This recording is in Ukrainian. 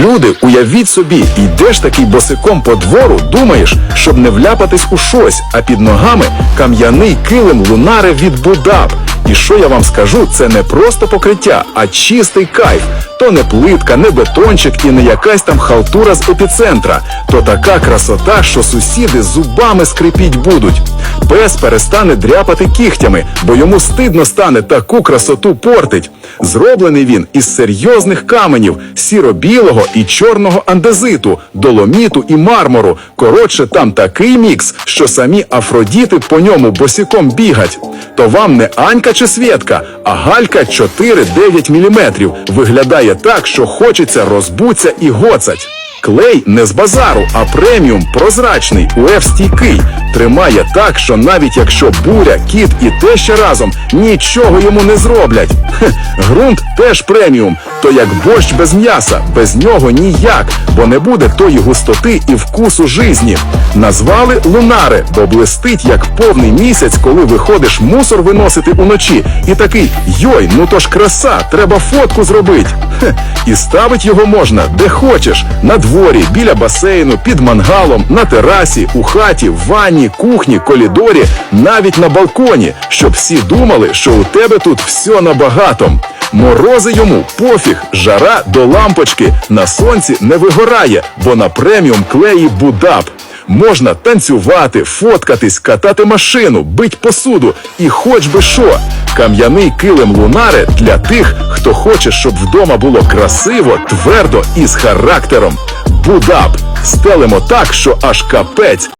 Люди, уявіть собі, йдеш такий босиком по двору, думаєш, щоб не вляпатись у щось, а під ногами кам'яний килим лунари від Будап. І що я вам скажу, це не просто покриття, а чистий кайф. То не плитка, не бетончик і не якась там халтура з епіцентра. То така красота, що сусіди зубами скрипіть будуть. Пес перестане дряпати кігтями, бо йому стидно стане таку красоту портить. Зроблений він із серйозних каменів сіро-білого і чорного андезиту, доломіту і мармуру. Коротше, там такий мікс, що самі афродіти по ньому босіком бігать. То вам не Анька чи Свєтка, а галька 4-9 мм. Виглядає так, що хочеться розбуться і гоцать. Клей не з базару, а преміум прозрачний, УФ-стійкий. Тримає так, що навіть якщо буря, кіт і те ще разом нічого йому не зроблять. Хе, ґрунт теж преміум, то як борщ без м'яса, без нього ніяк, бо не буде тої густоти і вкусу жизні. Назвали лунари, бо блистить як повний місяць, коли виходиш мусор виносити уночі. І такий йой, ну то ж краса, треба фотку зробити. Хе, і ставить його можна де хочеш: на дворі, біля басейну, під мангалом, на терасі, у хаті, в ванні, кухні, колідорі, навіть на балконі, щоб всі думали, що у тебе тут все набагато. Морози йому пофіг, жара до лампочки на сонці не вигорає, бо на преміум клеї будап. Можна танцювати, фоткатись, катати машину, бить посуду і хоч би що. Кам'яний килим лунари для тих, хто хоче, щоб вдома було красиво, твердо і з характером. Будап. Стелимо так, що аж капець.